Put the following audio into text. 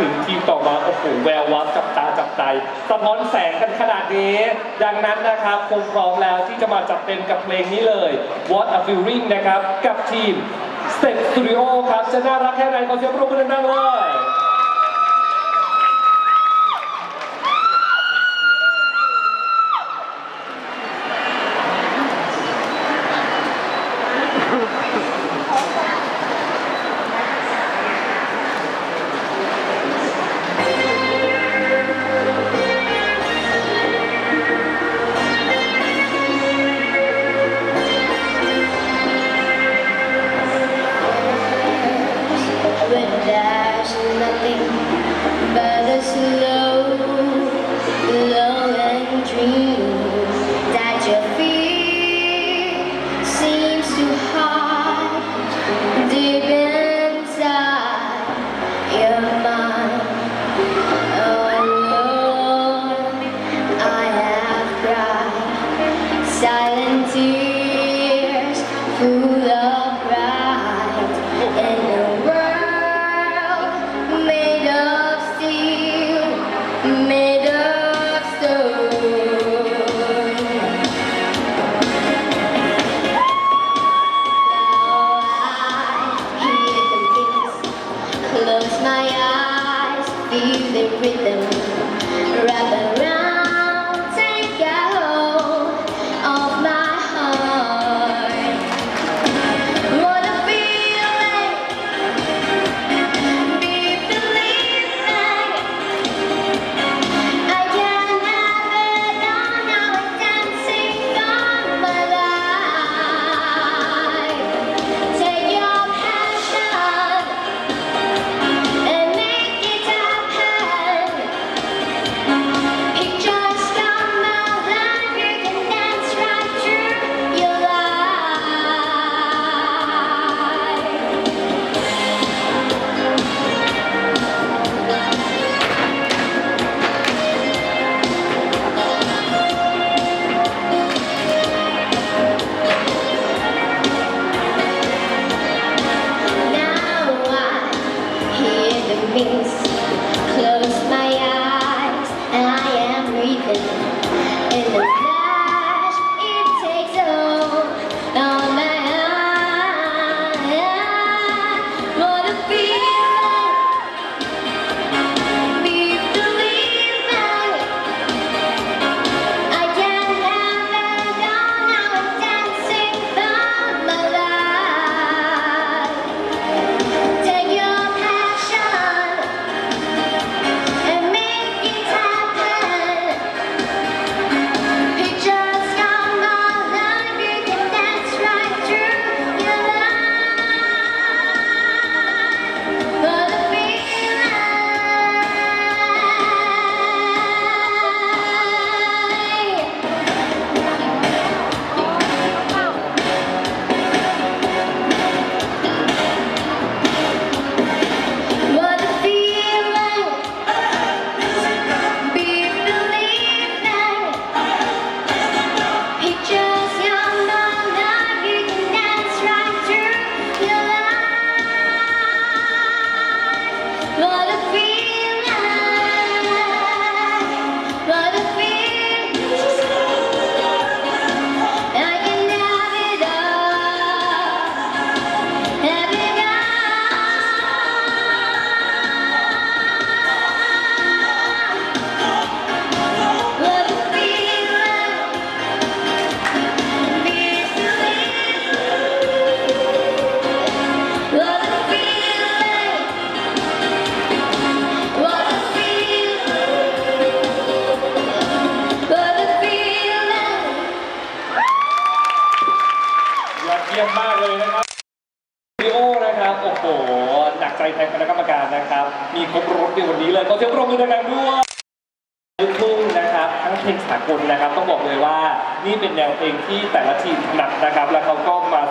ถึงทีมต่อมาโอ้โหแวววับจับตาจับใจสะท้อนแสงกันขนาดนี้ดังนั้นนะครับคงพร้อมแล้วที่จะมาจับเต็มกับเพลงนี้เลย What a Feeling นะครับ กับทีม Step Studio ครับจะน่ารักแค่ไหนขอเสียงปรบมือดังๆเลย there's nothing but a slow, my eyes, feel the rhythm. Wrap close my เยี่ยมมากเลยนะครับวิโอนะครับโอ้โหหนักใจแทนคณะกรรมการนะครับ มีครบรถในวันนี้เลยขอเสียงปรบมือดังๆด้วยลูกทุ่งนะครับทั้งเพลงสากลนะครับ ต้องบอกเลยว่านี่เป็นแนวเพลงที่แต่ละทีมถนัดนะครับ แล้วเขาก็มา